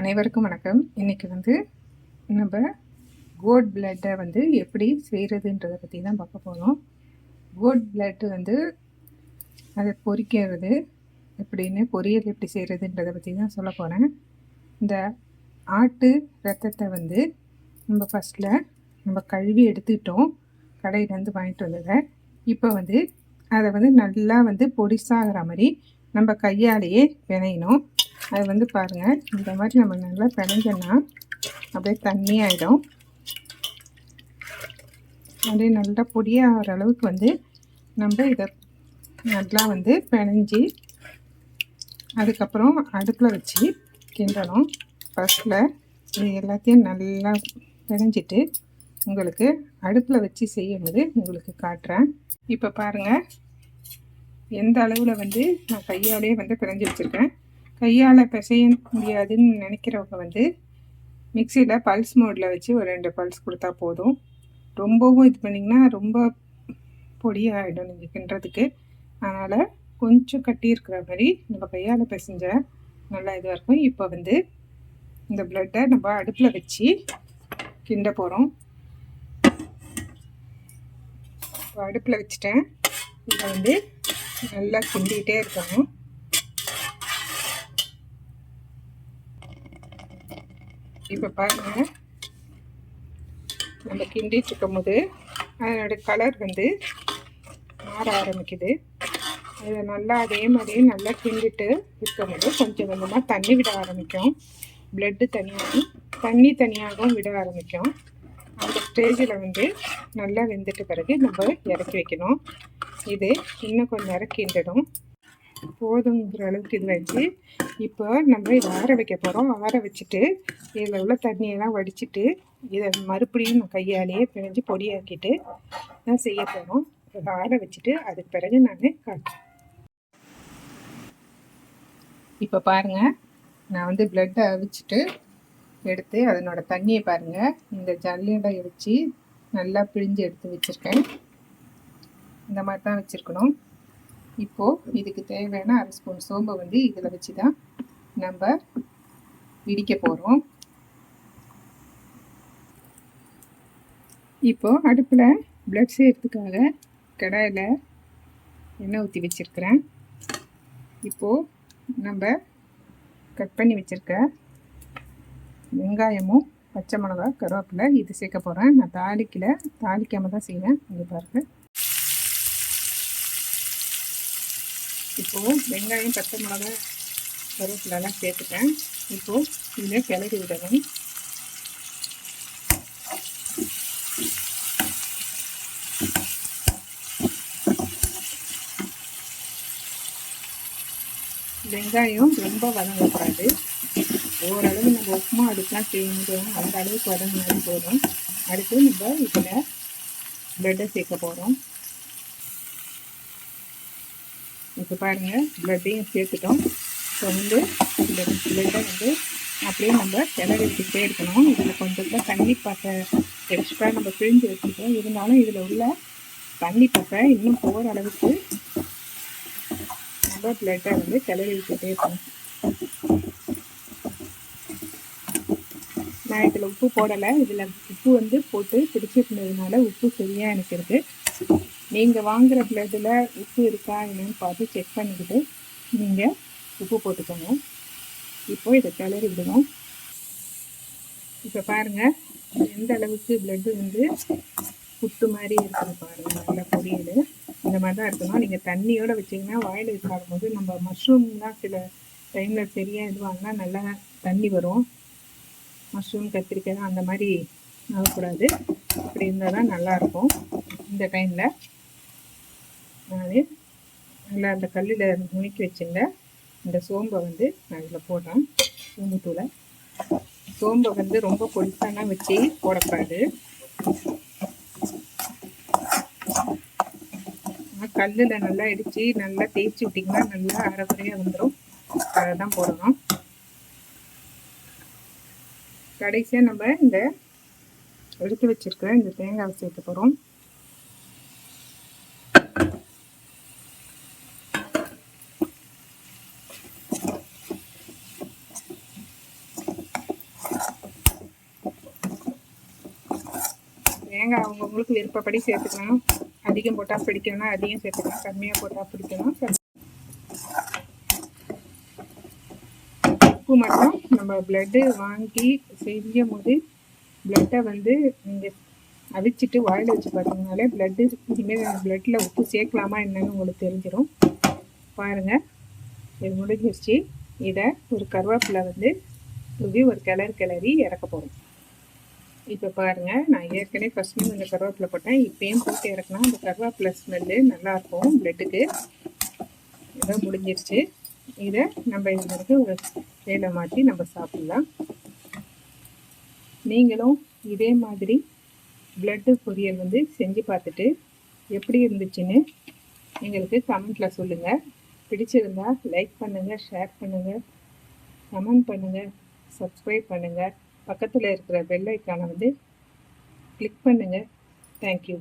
அனைவருக்கும் வணக்கம். இன்றைக்கி வந்து நம்ம கோட் பிளட்டை வந்து எப்படி செய்கிறதுன்றதை பற்றி தான் பார்க்க போகிறோம் கோட் பிளட்டு வந்து அதை பொறிக்கிறது எப்படின்னு பொரியல் எப்படி செய்கிறதுன்றதை பற்றி தான் சொல்ல போகிறேன் இந்த ஆட்டு ரத்தத்தை வந்து நம்ம ஃபஸ்ட்டில் நம்ம கழுவி எடுத்துக்கிட்டோம் கடையிலேருந்து வாங்கிட்டு வந்ததை. இப்போ வந்து அதை வந்து நல்லா வந்து பொடிசாகிற மாதிரி நம்ம கையாலேயே வினையணும். அது வந்து பாருங்கள் இந்த மாதிரி நம்ம நல்லா பிணைஞ்சோன்னா அப்படியே தண்ணி ஆகிடும் அப்படியே நல்லா பொடியாகிற அளவுக்கு வந்து நம்ம இதை நல்லா வந்து பிணைஞ்சி அதுக்கப்புறம் அடுப்பில் வச்சு கிண்டணும். ஃபஸ்ட்டில் இது எல்லாத்தையும் நல்லா பிணைஞ்சிட்டு உங்களுக்கு அடுப்பில் வச்சு செய்யும்போது உங்களுக்கு காட்டுறேன். இப்போ பாருங்கள் எந்த அளவில் வந்து நான் கையாலேயே வந்து பிணைஞ்சி வச்சுருக்கேன். கையால் பிசைய முடியாதுன்னு நினைக்கிறவங்க வந்து மிக்சியில் பல்ஸ் மோடில் வச்சு ஒரு ரெண்டு பல்ஸ் கொடுத்தா போதும். ரொம்பவும் இது பண்ணிங்கன்னா ரொம்ப பொடியாகிடும் நீங்கள் கிண்டுறதுக்கு. அதனால் கொஞ்சம் கட்டி இருக்கிற மாதிரி நம்ம கையால் பிசைஞ்ச நல்லா இதுவாக இருக்கும். இப்போ வந்து இந்த ப்ளட்டை நம்ம அடுப்பில் வச்சு கிண்ட போகிறோம் இப்போ அடுப்பில் வச்சுட்டேன். இதை வந்து நல்லா கிண்டிகிட்டே இருக்கணும். இப்போ பாருங்கள் நம்ம கிண்டிட்டு இருக்கும் போது அதனோட கலர் வந்து மாற ஆரம்பிக்குது. அதை நல்லா அதே மாதிரி நல்லா கிண்டிட்டு இருக்கும்போது கொஞ்சம் கொஞ்சமாக தண்ணி விட ஆரம்பிக்கும். ப்ளட்டு தனியாகவும் தண்ணி தனியாகவும் விட ஆரம்பிக்கும். அந்த ஸ்டேஜில் வந்து நல்லா வெந்துட்ட பிறகு நம்ம இறக்கி வைக்கணும். இது இன்னும் கொஞ்சம் நேரம் கிண்டிடும். போதுங்கிற அளவுக்கு இது வச்சு இப்போ நம்ம இதை ஆற வைக்க போகிறோம் ஆற வச்சுட்டு இதில் உள்ள தண்ணியெல்லாம் வடிச்சிட்டு இதை மறுபடியும் நான் கையாலேயே பிணைஞ்சு பொடியாக்கிட்டு நான் செய்ய போகிறோம் இதை ஆற வச்சுட்டு அதுக்கு பிறகு நான் காட்டுறேன் இப்போ பாருங்கள் நான் வந்து ப்ளட்டை அவிச்சிட்டு எடுத்து அதனோட தண்ணியை பாருங்கள் இந்த ஜல்லியில் வச்சு நல்லா பிழிஞ்சு எடுத்து வச்சுருக்கேன். இந்த மாதிரி தான் வச்சுருக்கணும். இப்போது இதுக்கு தேவையான அரை ஸ்பூன் சோம்பை வந்து இதில் வச்சு தான் நம்ம இடிக்க போகிறோம் இப்போது அடுப்பில் ப்ளட் செய்கிறதுக்காக கடாயில் எண்ணெய் ஊற்றி வச்சுருக்கிறேன். இப்போது நம்ம கட் பண்ணி வச்சுருக்க வெங்காயமும் பச்சை மிளகா கருவேப்பிலை இது சேர்க்க போகிறேன் நான் தாளிக்கல தாளிக்காமல் தான் செய்வேன். இங்கே பாருங்கள் இப்போது வெங்காயம் பச்சை மிளகா கருவேப்பிலெல்லாம் சேர்த்துட்டேன். இப்போது இதில் கிளறி விடணும். வெங்காயம் ரொம்ப வதங்கக்கூடாது. ஓரளவு நம்ம உப்புமா அடுப்புலாம் செய்யணும் அந்த அளவுக்கு வதங்கினாலும் போதும். அடுத்து நம்ம இதில் ப்ரெட்டை சேர்க்க போகிறோம் இப்போ பாருங்கள் ப்ளட்டையும் சேர்த்துட்டோம். இப்போ வந்து இந்த ப்ளட்டை வந்து அப்படியே நம்ம கிளறி விட்டுக்கிட்டே இருக்கணும். இதில் கொஞ்சம் தண்ணி பசை எக்ஸ்ட்ரா நம்ம பிழிஞ்சு வச்சுருக்கோம் இருந்தாலும் இதில் உள்ள தண்ணி பசை இன்னும் போகிற அளவுக்கு நம்ம ப்ளட்டை வந்து கிளறி விட்டுக்கிட்டே இருக்கணும். நான் இதில் உப்பு போடலை. இதில் உப்பு வந்து போட்டு பிடிச்சிருந்ததுனால உப்பு சரியாக எனக்கு இருக்குது நீங்கள் வாங்குகிற பிளட்டில் உப்பு இருக்கா என்னன்னு பார்த்து செக் பண்ணிக்கிட்டு நீங்கள் உப்பு போட்டுக்கோங்க. இப்போது இதை கிளறி விடணும் இப்போ பாருங்கள் எந்த அளவுக்கு பிளட்டு வந்து புட்டு மாதிரி இருக்குது பாருங்கள் நல்ல பொரியல். இந்த மாதிரி தான் இருக்கணும். நீங்கள் தண்ணியோடு வச்சிங்கன்னா வாயில் சாப்பிடும் போது நம்ம மஷ்ரூம்லாம் சில டைமில் சரியாக இதுவாங்கன்னா நல்லா தண்ணி வரும். மஷ்ரூம் கத்திரிக்காய் அந்த மாதிரி ஆகக்கூடாது. அப்படி இருந்தால் தான் நல்லாயிருக்கும் இந்த டைமில் நான் நல்லா அந்த கல்லில் நுணுக்கி வச்சுருந்த இந்த சோம்பை வந்து நான் இதில் போடுறேன். சோம்புத்தூளை சோம்பை வந்து ரொம்ப பொடிசானா வச்சு போடக்கூடாது. கல்லில் நல்லா இடித்து நல்லா தேய்ச்சி விட்டிங்கன்னா நல்லா அரைக்குறையாக வந்துடும் அதை தான் போடணும். கடைசியாக நம்ம இந்த எடுத்து வச்சுருக்கிற இந்த தேங்காய் சேர்த்து போகிறோம் தேங்காய் அவங்கவுங்களுக்கு விருப்பப்படி சேர்த்துக்கலாம் அதிகம் போட்டால் பிடிக்கணும்னா அதிகம் சேர்த்துக்கலாம் கம்மியாக போட்டால் பிடிக்கணும். உப்பு மட்டும் நம்ம பிளட்டு வாங்கி செய்யும் போது பிளட்டை வந்து நீங்கள் அவிச்சிட்டு வாயில் வச்சு பார்த்தீங்கனாலே பிளட்டு இனிமேல் பிளட்டில் உப்பு சேர்க்கலாமா என்னன்னு உங்களுக்கு தெரிஞ்சிடும் பாருங்கள் இது முடிஞ்சிருச்சு. இதை ஒரு கருவேப்பிலை வந்து தூவி ஒரு கிளறு கிளறி இறக்க போகிறோம் இப்போ பாருங்கள் நான் ஏற்கனவே ஃபஸ்ட்டு கொஞ்சம் கருவேப்பிலை போட்டேன். இப்போயும் போட்டு இறக்குனா அந்த கருவேப்பிலை ஸ்மெல்லு நல்லாயிருக்கும் பிளட்டுக்கு இதோ முடிஞ்சிருச்சு. இதை நம்ம இதற்கு ஒரு வேலை மாற்றி நம்ம சாப்பிட்லாம். நீங்களும் இதே மாதிரி பிளட்டு பொரியல் வந்து செஞ்சு பார்த்துட்டு எப்படி இருந்துச்சுன்னு எங்களுக்கு கமெண்ட்டில் சொல்லுங்கள் பிடிச்சிருந்தா லைக் பண்ணுங்கள் ஷேர் பண்ணுங்கள் கமெண்ட் பண்ணுங்கள் சப்ஸ்கிரைப் பண்ணுங்கள் பக்கத்தில் இருக்கிற பெல் ஐக்கானை வந்து கிளிக் பண்ணுங்கள் தேங்க்யூ